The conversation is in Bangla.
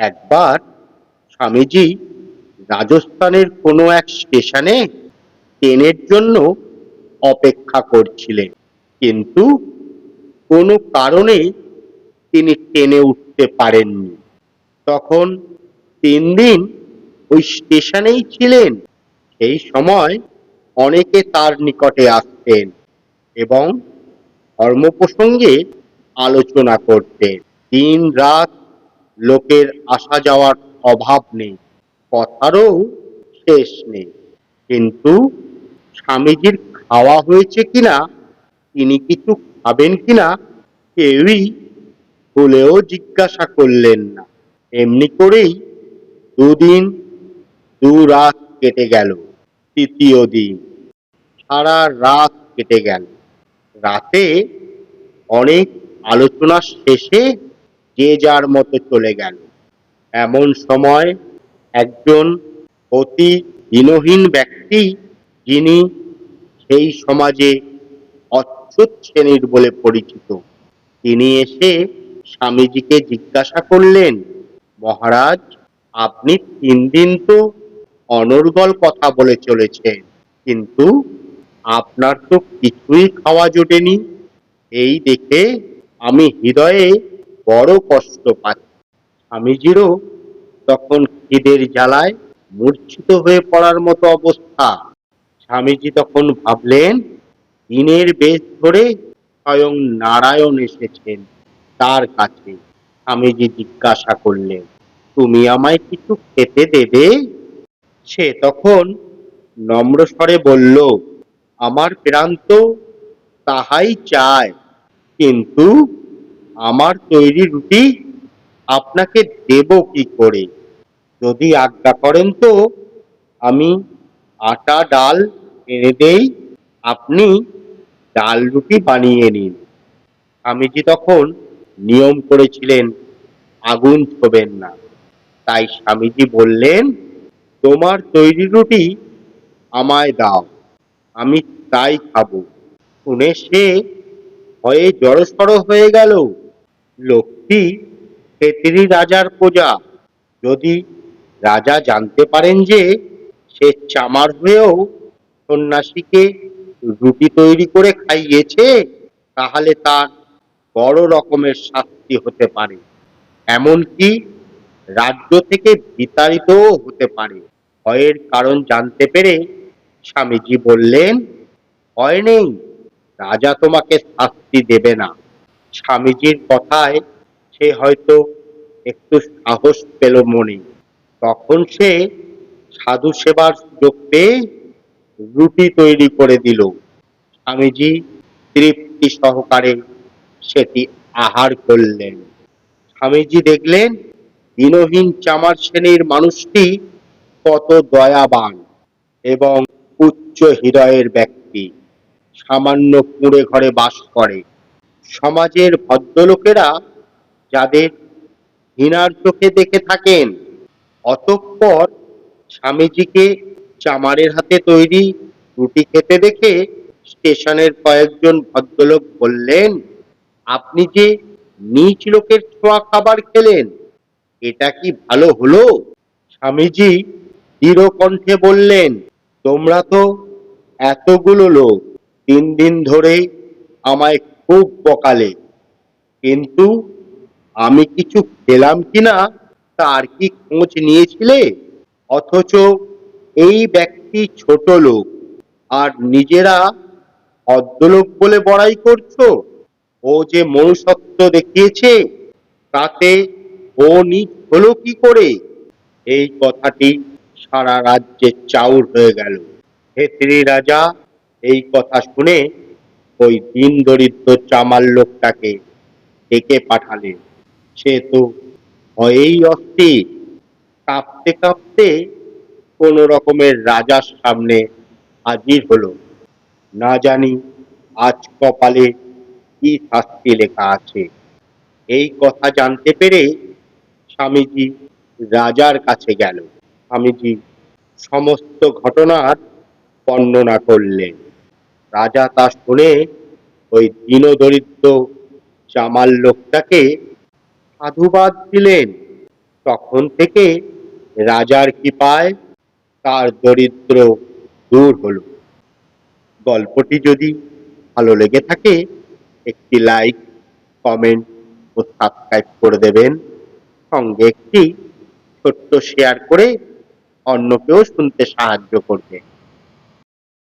একবার স্বামীজি রাজস্থানের কোনো এক স্টেশনে ট্রেনের জন্য অপেক্ষা করছিলেন। কিন্তু কোনো কারণে তিনি ট্রেনে উঠতে পারেননি। তখন তিন দিন ওই স্টেশনেই ছিলেন। সেই সময় অনেকে তার নিকটে আসতেন এবং ধর্ম প্রসঙ্গে আলোচনা করতেন। দিন, রাত লোকের আসা যাওয়ার অভাব নেই, কথারও শেষ নেই। কিন্তু স্বামীজির খাওয়া হয়েছে কিনা, তিনি কিছু খাবেন কিনা, কেউই ভুলেও জিজ্ঞাসা করলেন না। এমনি করেই দুদিন দু রাত কেটে গেল, তৃতীয় দিন। সারা রাত কেটে গেল। রাতে অনেক আলোচনা শেষে যে যার মতো চলে গেল। এমন সময় একজন অতি দীনহীন ব্যক্তি যিনি সেই সমাজে অচ্ছুত শ্রেণির বলে পরিচিত। তিনি এসে স্বামীজিকে জিজ্ঞাসা করলেন, মহারাজ, আপনি তিন দিন তো অনর্গল কথা বলে চলেছেন, কিন্তু আপনার তো কিছুই খাওয়া জোটেনি। এই দেখে আমি হৃদয়ে বড় কষ্ট পাচ্ছি স্বামীজিরও তখন খিদের জ্বালায় মূর্ছিত হয়ে পড়ার মতো অবস্থা। স্বামীজি তখন ভাবলেন, দিনের বেশ ধরে স্বয়ং নারায়ণ এসেছেন তার কাছে। স্বামীজি জিজ্ঞাসা করলেন, তুমি আমায় কিছু খেতে দেবে? সে তখন নম্র স্বরে বলল, আমার প্রান্ত তাহাই চায়, কিন্তু আমার তৈরি রুটি আপনাকে দেব কি করে? যদি আজ্ঞা করেন তো, আমি আটা, ডাল এনে দেই, আপনি ডাল রুটি বানিয়ে নিন। স্বামীজি তখন নিয়ম করেছিলেন, আগুন ছোবেন না। তাই স্বামীজি বললেন, তোমার তৈরি রুটি আমায় দাও, আমি তাই খাব। শুনে সে ভয়ে জড়সড় হয়ে গেল। লোকটি ক্ষেত্রী রাজার প্রজা। যদি রাজা জানতে পারেন যে সে চামার হয়েও সন্ন্যাসীকে রুটি তৈরি করে খাইয়েছে, তাহলে তার বড় রকমের শাস্তি হতে পারে। এমনকি রাজ্য থেকে বিতাড়িতও হতে পারে। ভয়ের কারণ জানতে পেরে স্বামীজি বললেন, ভয় নেই, রাজা তোমাকে শাস্তি দেবে না। স্বামীজির কথায় সে হয়তো একটু সাহস পেল মনে। তখন সে সাধু সেবার সুযোগ পেয়ে রুটি তৈরি করে দিল। স্বামীজি তৃপ্তি সহকারে সেটি আহার করলেন। স্বামীজি দেখলেন দীনহীন চামার শ্রেণির মানুষটি কত দয়াবান এবং উচ্চ হৃদয়ের ব্যক্তি। সামান্য কুঁড়ে ঘরে বাস করে। সমাজের ভদ্রলোকেরা যাদের ঘৃণার চোখে দেখে থাকেন, অতঃপর স্বামীজিকে চামারের হাতে তৈরি রুটি খেতে দেখে স্টেশনের কয়েকজন ভদ্রলোক বললেন, আপনি যে নিচ লোকের ছোঁয়া খাবার খেলেন, এটা কি ভালো হলো? স্বামীজি দৃঢ় কণ্ঠে বললেন, তোমরা তো এতগুলো লোক, তিন দিন ধরে আমায় খুব বকালে কিন্তু আমি কিছু খেলাম কিনা তার কি খোঁজ নিয়েছিলে? অথচ এই ব্যক্তি ছোট লোক, আর নিজেরা ভদ্রলোক বলে বড়াই করছ? ও যে মনুষ্যত্ব দেখিয়েছে, তাতে ও নিজ হলো কি করে? এই কথাটি সারা রাজ্যে চাউর হয়ে গেল। ক্ষেত্রী রাজা এই কথা শুনে ওই দিন দরিদ্র চামার লোকটাকে ডেকে পাঠালেন সে তো ভয়েই অস্থির। কাঁপতে কাঁপতে কোন রকমের রাজার সামনে হাজির হলো। না জানি আজ কপালে কি শাস্তি লেখা আছে। এই কথা জানতে পেরে স্বামীজি রাজার কাছে গেল। স্বামীজি সমস্ত ঘটনার বর্ণনা করলেন। রাজা তা শুনে ওই দীনদরিদ্র জামাল লোকটাকে সাধুবাদ দিলেন। তখন থেকে রাজার কৃপায় তার দরিদ্র দূর হলো। গল্পটি যদি ভালো লেগে থাকে, একটি লাইক, কমেন্ট ও সাবস্ক্রাইব করে দেবেন। সঙ্গে একটি ছোট্ট শেয়ার করে অন্যকেও শুনতে সাহায্য করবে।